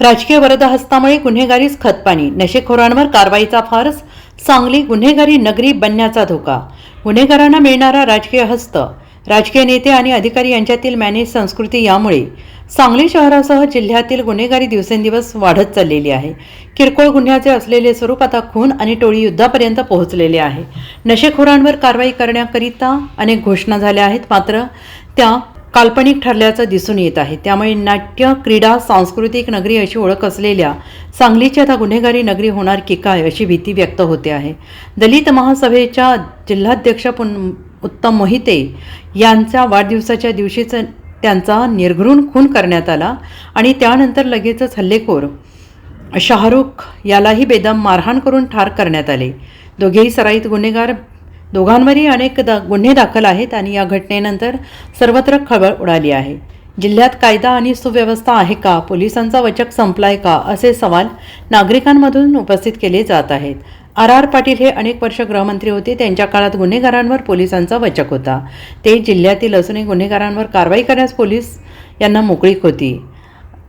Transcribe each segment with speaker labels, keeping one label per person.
Speaker 1: राजकीय वरदहस्तामुळे गुन्हेगारीच खतपाणी. नशेखोरांवर कारवाईचा फारस. सांगली गुन्हेगारी नगरी बनण्याचा धोका. गुन्हेगारांना मिळणारा राजकीय हस्त. राजकीय नेते आणि अधिकारी यांच्यातील मॅनेज संस्कृती यामुळे सांगली शहरासह जिल्ह्यातील गुन्हेगारी दिवसेंदिवस वाढत चाललेली आहे. किरकोळ गुन्ह्याचे असलेले स्वरूप आता खून आणि टोळी युद्धापर्यंत पोहोचलेले आहे. नशेखोरांवर कारवाई करण्याकरिता अनेक घोषणा झाल्या आहेत. मात्र त्या काल्पनिक ठरल्याचं दिसून येत आहे. त्यामुळे नाट्य क्रीडा सांस्कृतिक नगरी अशी ओळख असलेल्या सांगलीची आता गुन्हेगारी नगरी होणार की काय अशी भीती व्यक्त होते आहे. दलित महासभेच्या जिल्हाध्यक्ष पुन उत्तम मोहिते यांच्या वाढदिवसाच्या दिवशीच त्यांचा निर्घृण खून करण्यात आला आणि त्यानंतर लगेचच हल्लेखोर शाहरुख यालाही बेदम मारहाण करून ठार करण्यात आले. दोघेही सराईत गुन्हेगार दोघांवरही अनेक दा गुन्हे दाखल आहेत आणि या घटनेनंतर सर्वत्र खळबळ उडाली आहे. जिल्ह्यात कायदा आणि सुव्यवस्था आहे का? पोलिसांचा वचक संपलाय का? असे सवाल नागरिकांमधून उपस्थित केले जात आहेत. आर. आर. पाटील हे अनेक वर्ष गृहमंत्री होते. त्यांच्या काळात गुन्हेगारांवर पोलिसांचा वचक होता. ते जिल्ह्यातील असूनही गुन्हेगारांवर कारवाई करण्यास पोलीस यांना मोकळीक होती.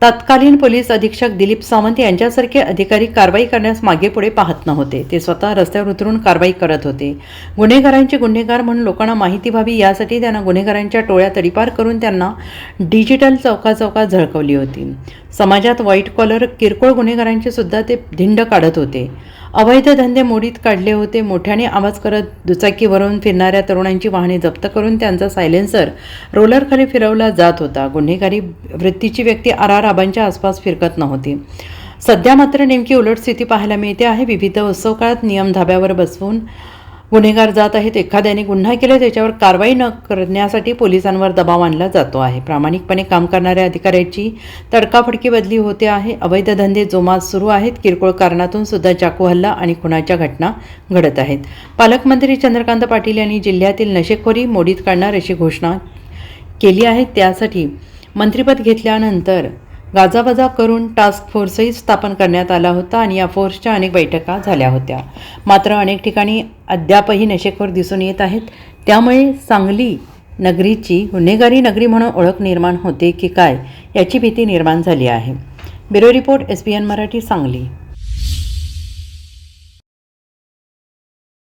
Speaker 1: तत्कालीन पोलीस अधीक्षक दिलीप सावंत यांच्यासारखे अधिकारी कारवाई करण्यास मागे पुढे पाहत नव्हते. ते स्वतः रस्त्यावर उतरून कारवाई करत होते. गुन्हेगारांचे गुन्हेगार म्हणून लोकांना माहिती व्हावी यासाठी त्यांना गुन्हेगारांच्या टोळ्या तडीपार करून त्यांना डिजिटल चौकाचौकात झळकवली होती. समाजात व्हाईट कॉलर किरकोळ गुन्हेगारांची सुद्धा ते धिंड काढत होते. अवैध धंदे मोडीत काढले होते. मोठ्याने आवाज करत दुचाकीवरून फिरणाऱ्या तरुणांची वाहने जप्त करून त्यांचा सायलेन्सर रोलरखाली फिरवला जात होता. गुन्हेगारी वृत्तीची व्यक्ती आर आबांच्या आसपास फिरकत नव्हती. सध्या मात्र नेमकी उलट स्थिती पाहायला मिळते आहे. विविध उत्सव काळात नियम धाब्यावर बसवून गुन्हेगार जात आहेत एखाद्याने गुन्हा केला त्याच्यावर कारवाई न करण्यासाठी पोलिसांवर दबाव आणला जातो आहे. प्रामाणिकपणे काम करणाऱ्या अधिकाऱ्याची तडकाफडकी बदली होते आहे. अवैध धंदे जोमात सुरू आहेत. किरकोळ कारणातून सुद्धा चाकू हल्ला आणि खुनाच्या घटना घडत आहेत. पालकमंत्री चंद्रकांत पाटील यांनी जिल्ह्यातील नशेखोरी मोडीत काढणार अशी घोषणा केली आहे. त्यासाठी मंत्रिपद घेतल्यानंतर गाजाबाजा करून टास्क फोर्सही स्थापन करण्यात आला होता आणि या फोर्सच्या अनेक बैठका झाल्या होत्या. मात्र अनेक ठिकाणी अद्यापही नशेखोर दिसून येत आहेत. त्यामुळे सांगली नगरीची गुन्हेगारी नगरी म्हणून ओळख निर्माण होते की काय याची भीती निर्माण झाली आहे. Bureau report S B N Marathi Sangli.